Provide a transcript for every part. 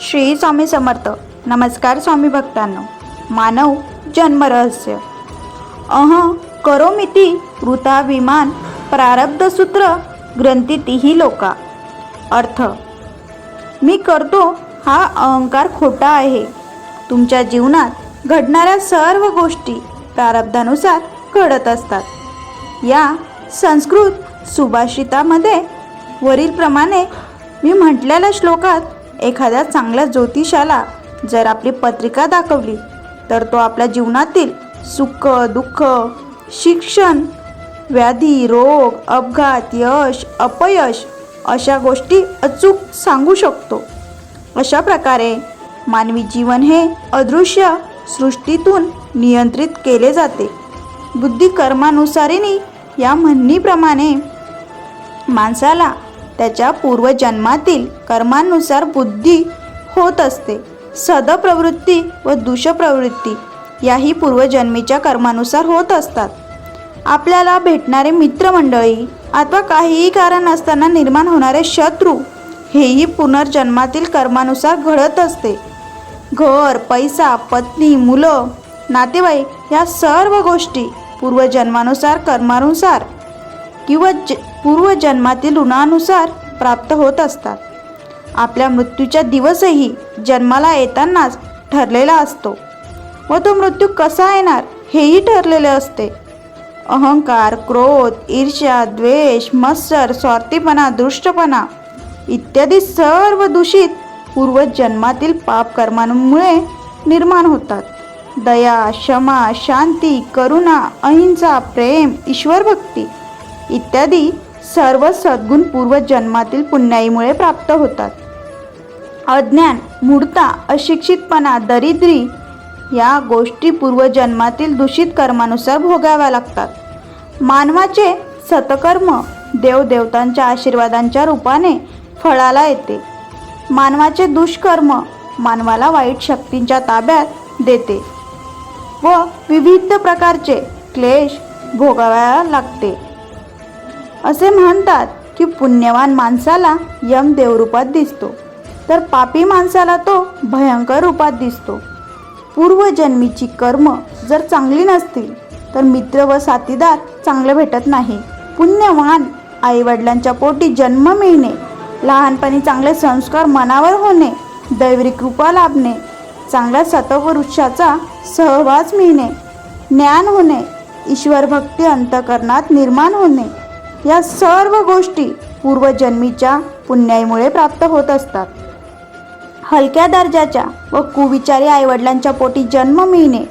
श्री स्वामी समर्थ. नमस्कार स्वामी भक्तांनो. मानव जन्मरहस्य अह करोमिती वृथाभिमान प्रारब्ध सूत्र ग्रंथीतीही लोका. अर्थ. मी करतो हा अहंकार खोटा आहे. तुमच्या जीवनात घडणाऱ्या सर्व गोष्टी प्रारब्धानुसार घडत असतात. या संस्कृत सुभाषितामध्ये वरीलप्रमाणे मी म्हटलेल्या श्लोकात एखाद्या चांगल्या ज्योतिषाला जर आपली पत्रिका दाखवली तर तो आपल्या जीवनातील सुख दुःख शिक्षण व्याधी रोग अपघात यश अपयश अशा गोष्टी अचूक सांगू शकतो. अशा प्रकारे मानवी जीवन हे अदृश्य सृष्टीतून नियंत्रित केले जाते. बुद्धिकर्मानुसारीने या म्हणणीप्रमाणे माणसाला त्याच्या पूर्वजन्मातील कर्मानुसार बुद्धी होत असते. सदप्रवृत्ती व दुषप्रवृत्ती याही पूर्वजन्मीच्या कर्मानुसार होत असतात. आपल्याला भेटणारे मित्रमंडळी अथवा काहीही कारण असताना निर्माण होणारे शत्रू हेही पुनर्जन्मातील कर्मानुसार घडत असते. घर पैसा पत्नी मुलं नातेवाईक या सर्व गोष्टी पूर्वजन्मानुसार कर्मानुसार किंवा ज पूर्वजन्मातील ऋणानुसार प्राप्त होत असतात. आपल्या मृत्यूच्या दिवसही जन्माला येतानाच ठरलेला असतो व तो मृत्यू कसा येणार हेही ठरलेले असते. अहंकार क्रोध ईर्ष्या द्वेष मत्सर स्वार्थीपणा दृष्टपणा इत्यादी सर्व दूषित पूर्वजन्मातील पाप कर्मांमुळे निर्माण होतात. दया क्षमा शांती करुणा अहिंसा प्रेम ईश्वर भक्ती इत्यादी सर्व सद्गुण पूर्वजन्मातील पुण्याईमुळे प्राप्त होतात. अज्ञान मूढता अशिक्षितपणा दरिद्री या गोष्टी पूर्वजन्मातील दूषित कर्मानुसार भोगाव्या लागतात. मानवाचे सतकर्म देवदेवतांच्या आशीर्वादांच्या रूपाने फळाला येते. मानवाचे दुष्कर्म मानवाला वाईट शक्तींच्या ताब्यात देते व विविध प्रकारचे क्लेश भोगाव्या लागते. असे म्हणतात की पुण्यवान माणसाला यम देवरूपात दिसतो. तर पापी माणसाला तो भयंकर रूपात दिसतो. पूर्वजन्मीची कर्म जर चांगली नसतील तर मित्र व साथीदार चांगले भेटत नाही. पुण्यवान आईवडिलांच्या पोटी जन्म मिळणे लहानपणी चांगले संस्कार मनावर होणे दैवी कृपा लाभणे चांगल्या सतवृक्षाचा सहवास मिळणे ज्ञान होणे ईश्वरभक्ती अंतकरणात निर्माण होणे या सर्व गोष्टी पूर्वजन्मीच्या पुण्याईमुळे प्राप्त होत असतात. हलक्या दर्जाच्या व कुविचारी आईवडिलांच्या पोटी जन्म मिळणे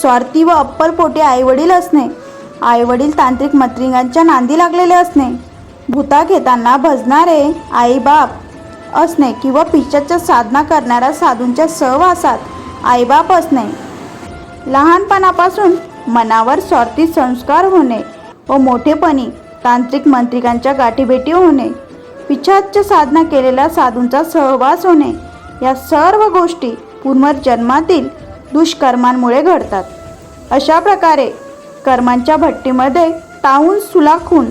स्वार्थी व अप्पल पोटी आईवडील असणे आईवडील तांत्रिक मत्रिंगांच्या नांदी लागलेले असणे भूता घेताना भजणारे आईबाप असणे किंवा पिशाच्या साधना करणाऱ्या साधूंच्या सहवासात आईबाप असणे लहानपणापासून मनावर स्वार्थी संस्कार होणे व मोठेपणी तांत्रिक मंत्रिकांच्या गाठीभेटी होणे पिछाच्य साधना केलेल्या साधूंचा सहवास होणे या सर्व गोष्टी पुनर्जन्मातील दुष्कर्मांमुळे घडतात. अशा प्रकारे कर्मांच्या भट्टीमध्ये तावून सुलाखून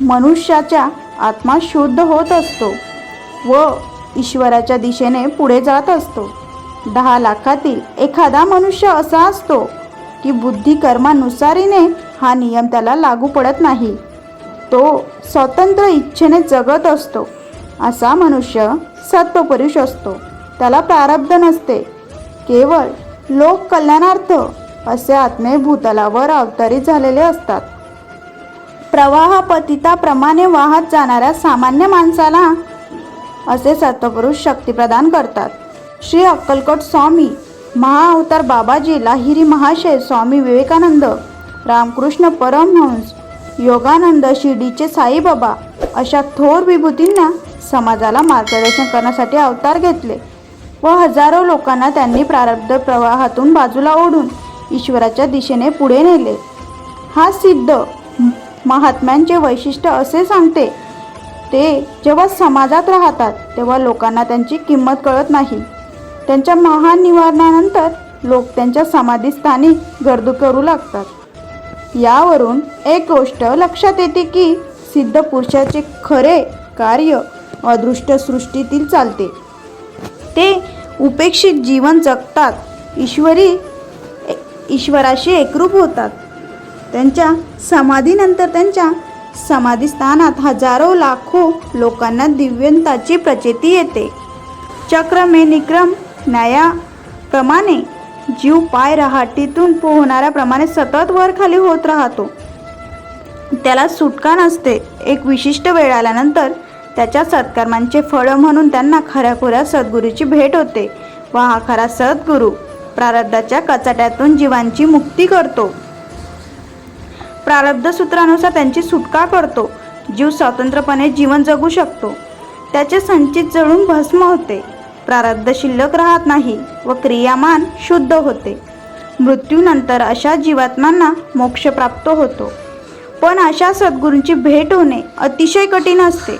मनुष्याच्या आत्मा शुद्ध होत असतो व ईश्वराच्या दिशेने पुढे जात असतो. दहा लाखातील एखादा मनुष्य असा असतो की बुद्धी कर्मानुसारीने हा नियम त्याला लागू पडत नाही. तो स्वतंत्र इच्छेने जगत असतो. असा मनुष्य सत्वपुरुष असतो. त्याला प्रारब्ध नसते. केवळ लोक कल्याणार्थ असे आत्मे भूतलावर अवतरित झालेले असतात. प्रवाह पतिताप्रमाणे वाहत जाणाऱ्या सामान्य माणसाला असे सत्वपुरुष शक्ती प्रदान करतात. श्री अक्कलकोट स्वामी महाअवतार बाबाजी लाहिरी महाशय स्वामी विवेकानंद रामकृष्ण परमहंस योगानंद शिर्डीचे साईबाबा अशा थोर विभूतींना समाजाला मार्गदर्शन करण्यासाठी अवतार घेतले व हजारो लोकांना त्यांनी प्रारब्ध प्रवाहातून बाजूला ओढून ईश्वराच्या दिशेने पुढे नेले. हा सिद्ध महात्म्यांचे वैशिष्ट्य असे सांगते ते जेव्हा समाजात राहतात तेव्हा लोकांना त्यांची किंमत कळत नाही. त्यांच्या महान निवारणानंतर लोक त्यांच्या समाधीस्थानी गर्द करू लागतात. यावरून एक गोष्ट लक्षात येते की सिद्ध पुरुषाचे खरे कार्य अदृष्ट सृष्टीतील चालते. ते उपेक्षित जीवन जगतात. ईश्वरी ईश्वराशी एकरूप होतात. त्यांच्या समाधीनंतर त्यांच्या समाधीस्थानात हजारो लाखो लोकांना दिव्यंताची प्रचेती येते. चक्र मे निक्रम न्यायाप्रमाणे जीव पाय रहाटीतून पोहणाऱ्याप्रमाणे सतत वर खाली होत राहतो. त्याला सुटका नसते. एक विशिष्ट वेळ आल्यानंतर त्याच्या सत्कर्मांचे फळ म्हणून त्यांना खऱ्याखुऱ्या सद्गुरूची भेट होते. व हा खरा सद्गुरू प्रारब्धाच्या कचाट्यातून जीवांची मुक्ती करतो. प्रारब्ध सूत्रानुसार त्यांची सुटका करतो. जीव स्वतंत्रपणे जीवन जगू शकतो. त्याचे संचित जळून भस्म होते. प्रारब्ध शिल्लक राहत नाही व क्रियामान शुद्ध होते. मृत्यूनंतर अशा जीवात्मांना मोक्ष प्राप्त होतो. पण अशा सद्गुरूंची भेट होणे अतिशय कठीण असते.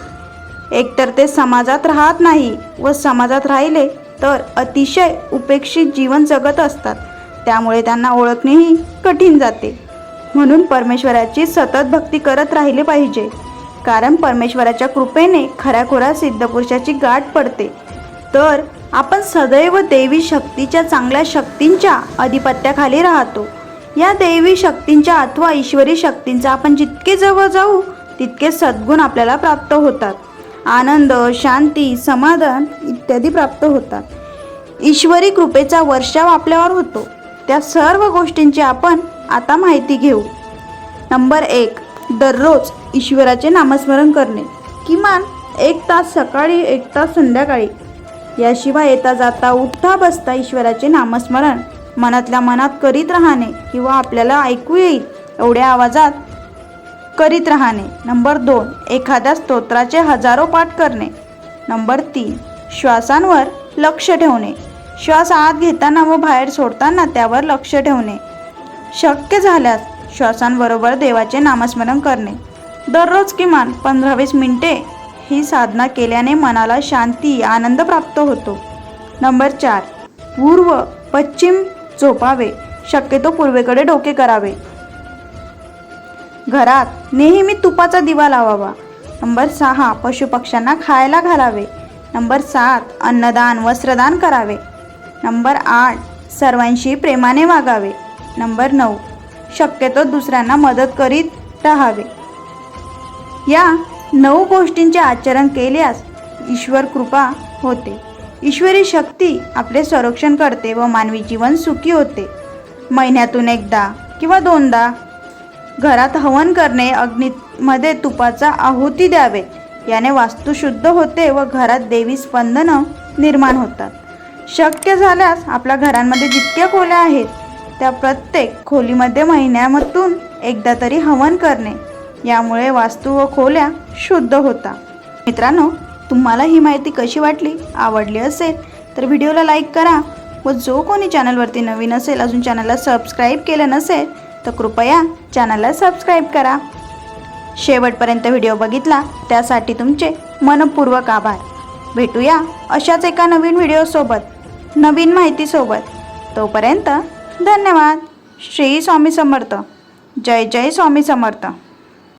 एकतर ते समाजात राहत नाही व समाजात राहिले तर अतिशय उपेक्षित जीवन जगत असतात. त्यामुळे त्यांना ओळखणेही कठीण जाते. म्हणून परमेश्वराची सतत भक्ती करत राहिले पाहिजे. कारण परमेश्वराच्या कृपेने खऱ्याखुऱ्या सिद्धपुरुषाची गाठ पडते. तर आपण सदैव देवी शक्तीच्या चांगल्या शक्तींच्या अधिपत्याखाली राहतो. या देवी शक्तींच्या अथवा ईश्वरी शक्तींचा आपण जितके जवळ जाऊ तितके सद्गुण आपल्याला प्राप्त होतात. आनंद शांती समाधान इत्यादी प्राप्त होतात. ईश्वरी कृपेचा वर्षाव आपल्यावर होतो. त्या सर्व गोष्टींची आपण आता माहिती घेऊ. नंबर एक दररोज ईश्वराचे नामस्मरण करणे. किमान एक तास सकाळी एक तास संध्याकाळी. याशिवाय येता जाता उठता बसता ईश्वराचे नामस्मरण मनातल्या मनात करीत राहणे किंवा आपल्याला ऐकू येईल एवढ्या आवाजात करीत राहणे. नंबर दोन एखाद्या स्तोत्राचे हजारो पाठ करणे. नंबर तीन श्वासांवर लक्ष ठेवणे. श्वास आत घेताना व बाहेर सोडताना त्यावर लक्ष ठेवणे. शक्य झाल्यास श्वासांबरोबर देवाचे नामस्मरण करणे. दररोज किमान पंधरा वीस मिनिटे ही साधना केल्याने मनाला शांती आनंद प्राप्त होतो. नंबर चार. पूर्व पश्चिम झोपावे. शक्यतो पूर्वेकडे डोके करावे. घरात नेहमी तुपाचा दिवा लावावा. नंबर सहा. पशुपक्ष्यांना खायला घालावे. नंबर सात. अन्नदान वस्त्रदान करावे. नंबर आठ. सर्वांशी प्रेमाने वागावे. नंबर नऊ. शक्यतो दुसऱ्यांना मदत करीत राहावे. या नऊ गोष्टींचे आचरण केल्यास ईश्वर कृपा होते. ईश्वरी शक्ती आपले संरक्षण करते व मानवी जीवन सुखी होते. महिन्यातून एकदा किंवा दोनदा घरात हवन करणे अग्नीमध्ये तुपाचा आहुती द्यावे. याने वास्तू शुद्ध होते व घरात देवी स्पंदनं निर्माण होतात. शक्य झाल्यास आपल्या घरांमध्ये जितक्या खोल्या आहेत त्या प्रत्येक खोलीमध्ये महिन्यामधून एकदा तरी हवन करणे. यामुळे वास्तू व खोल्या शुद्ध होता. मित्रांनो तुम्हाला ही माहिती कशी वाटली? आवडली असेल तर व्हिडिओला लाईक करा व जो कोणी चॅनलवरती नवीन असेल अजून चॅनलला सबस्क्राईब केलं नसेल तर कृपया चॅनलला सबस्क्राईब करा. शेवटपर्यंत व्हिडिओ बघितला त्यासाठी तुमचे मनपूर्वक आभार. भेटूया अशाच एका नवीन व्हिडिओसोबत नवीन माहितीसोबत. तोपर्यंत धन्यवाद. श्री स्वामी समर्थ. जय जय स्वामी समर्थ.